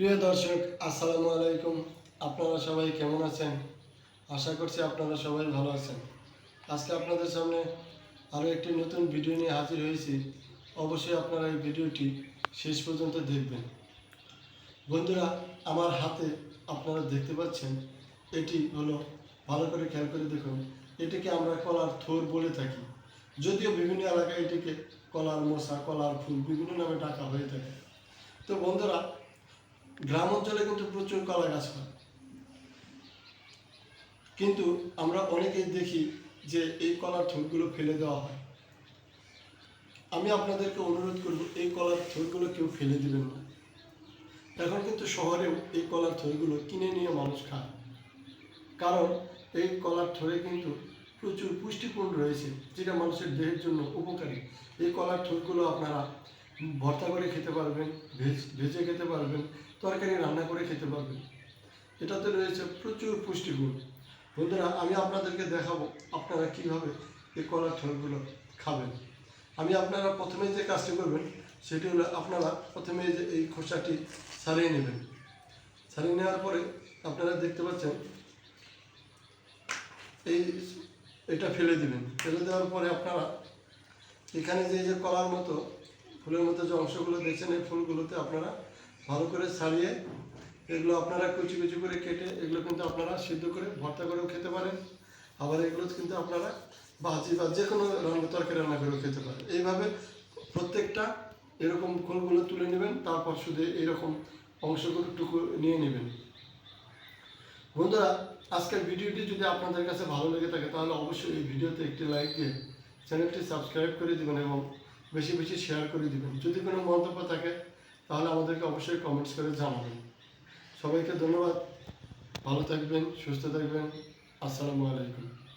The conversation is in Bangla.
প্রিয় দর্শক, আসসালামু আলাইকুম। আপনারা সবাই কেমন আছেন? আশা করছি আপনারা সবাই ভালো আছেন। আজকে আপনাদের সামনে আরও একটি নতুন ভিডিও নিয়ে হাজির হয়েছি। অবশ্যই আপনারা এই ভিডিওটি শেষ পর্যন্ত দেখবেন। বন্ধুরা, আমার হাতে আপনারা দেখতে পাচ্ছেন, এটি হলো, ভালো করে খেয়াল করে দেখুন, এটিকে আমরা কলার থোর বলে থাকি। যদিও বিভিন্ন এলাকায় এটিকে কলার মশা, কলার ফুল বিভিন্ন নামে ডাকা হয়ে থাকে। তো বন্ধুরা গ্রাম অঞ্চলে কিন্তু প্রচুর কলা গাছ হয়। কিন্তু আমরা অনেকেই দেখি যে এই কলার থোরগুলো ফেলে দেওয়া হয়। আমি আপনাদেরকে অনুরোধ করব, এই কলার থোরগুলো কেউ ফেলে দিবেন না। এখন কিন্তু শহরেও এই কলার থোরগুলো কিনে নিয়ে মানুষ খায়। কারণ এই কলার থোরে কিন্তু প্রচুর পুষ্টিগুণ রয়েছে, যেটা মানুষের দেহের জন্য উপকারী। এই কলার থোরগুলো আপনারা ভর্তা করে খেতে পারবেন, ভেজ, ভেজে খেতে পারবেন, তরকারি রান্না করে খেতে পারবেন। এটাতে রয়েছে প্রচুর পুষ্টিগুণ। বন্ধুরা, আমি আপনাদেরকে দেখাবো আপনারা কীভাবে এই কলার থোরগুলো খাবেন। আমি আপনারা প্রথমে যে কাজটি করবেন, সেটি হলো আপনারা প্রথমে যে এই খোসাটি সারিয়ে নেবেন। সারিয়ে নেওয়ার পরে আপনারা দেখতে পাচ্ছেন, এই এটা ফেলে দিবেন। ফেলে দেওয়ার পরে আপনারা এখানে যে যে কলার মতো ফুলের মতো যে অংশগুলো দেখছেন এই ফুলগুলোতে আপনারা ভালো করে ছাড়িয়ে এগুলো আপনারা কুচি কুচি করে কেটে এগুলো কিন্তু আপনারা সিদ্ধ করে ভর্তা করেও খেতে পারেন। আবার এগুলো কিন্তু আপনারা ভাজি বা যে কোনো রান্না, তরকারি রান্না করেও খেতে পারেন। এইভাবে প্রত্যেকটা এরকম ফুলগুলো তুলে নেবেন, তারপর শুধু এরকম অংশগুলো টুকু নিয়ে নেবেন। বন্ধুরা, আজকের ভিডিওটি যদি আপনাদের কাছে ভালো লেগে থাকে, তাহলে অবশ্যই এই ভিডিওতে একটি লাইক দিয়ে চ্যানেলটি সাবস্ক্রাইব করে দেবেন এবং বেশি বেশি শেয়ার করে দিবেন। যদি কোনো মন্তব্য থাকে, তাহলে আমাদেরকে অবশ্যই কমেন্টস করে জানাবেন। সবাইকে ধন্যবাদ। ভালো থাকবেন, সুস্থ থাকবেন। আসসালামু আলাইকুম।